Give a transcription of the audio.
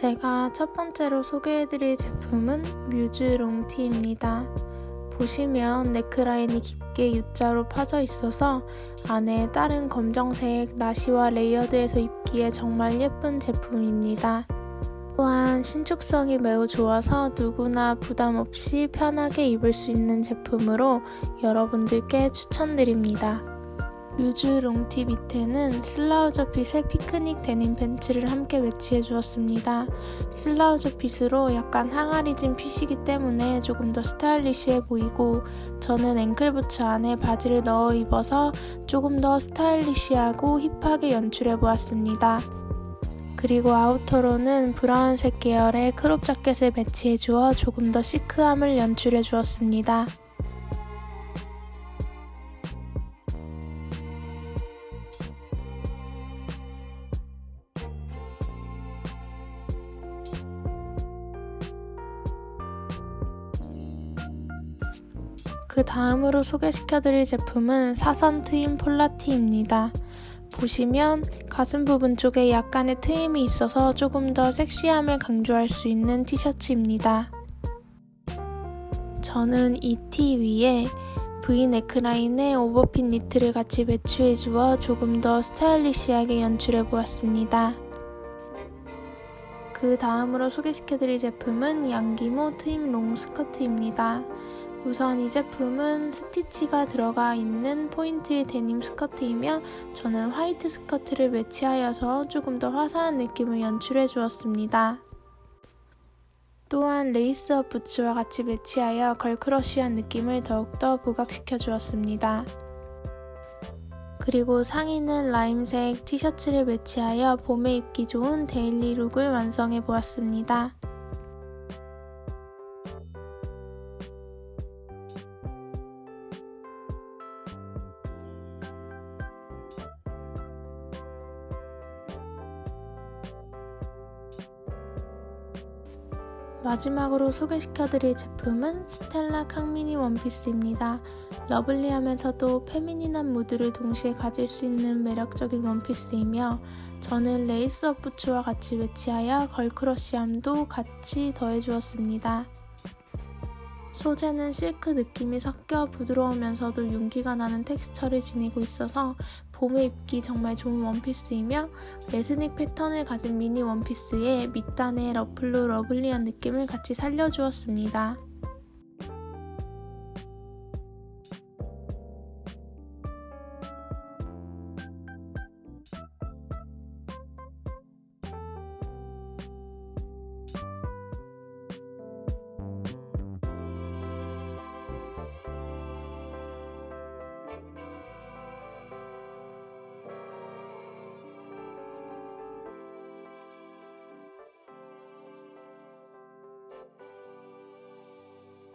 제가 첫 번째로 소개해드릴 제품은 뮤즈 롱티입니다. 보시면 네크라인이 깊게 U자로 파져 있어서 안에 다른 검정색 나시와 레이어드해서 입기에 정말 예쁜 제품입니다. 또한 신축성이 매우 좋아서 누구나 부담 없이 편하게 입을 수 있는 제품으로 여러분들께 추천드립니다. 뮤즈 롱티 밑에는 슬라우저 핏의 피크닉 데님 팬츠를 함께 매치해 주었습니다. 슬라우저 핏으로 약간 항아리진 핏이기 때문에 조금 더 스타일리시해 보이고 저는 앵클부츠 안에 바지를 넣어 입어서 조금 더 스타일리시하고 힙하게 연출해 보았습니다. 그리고 아우터로는 브라운색 계열의 크롭 자켓을 매치해 주어 조금 더 시크함을 연출해 주었습니다. 그 다음으로 소개시켜드릴 제품은 사선 트임 폴라티입니다. 보시면 가슴 부분 쪽에 약간의 트임이 있어서 조금 더 섹시함을 강조할 수 있는 티셔츠입니다. 저는 이 티 위에 V 네크라인에 오버핏 니트를 같이 매치해 주어 조금 더 스타일리시하게 연출해 보았습니다. 그 다음으로 소개시켜드릴 제품은 양기모 트임 롱 스커트입니다. 우선 이 제품은 스티치가 들어가 있는 포인트의 데님 스커트이며 저는 화이트 스커트를 매치하여서 조금 더 화사한 느낌을 연출해 주었습니다. 또한 레이스업 부츠와 같이 매치하여 걸크러쉬한 느낌을 더욱더 부각시켜 주었습니다. 그리고 상의는 라임색 티셔츠를 매치하여 봄에 입기 좋은 데일리 룩을 완성해 보았습니다. 마지막으로 소개시켜드릴 제품은 스텔라 캉미니 원피스입니다. 러블리하면서도 페미닌한 무드를 동시에 가질 수 있는 매력적인 원피스이며 저는 레이스업 부츠와 같이 매치하여 걸크러쉬함도 같이 더해주었습니다. 소재는 실크 느낌이 섞여 부드러우면서도 윤기가 나는 텍스처를 지니고 있어서 봄에 입기 정말 좋은 원피스이며 레스닉 패턴을 가진 미니 원피스에 밑단의 러플로 러블리한 느낌을 같이 살려주었습니다.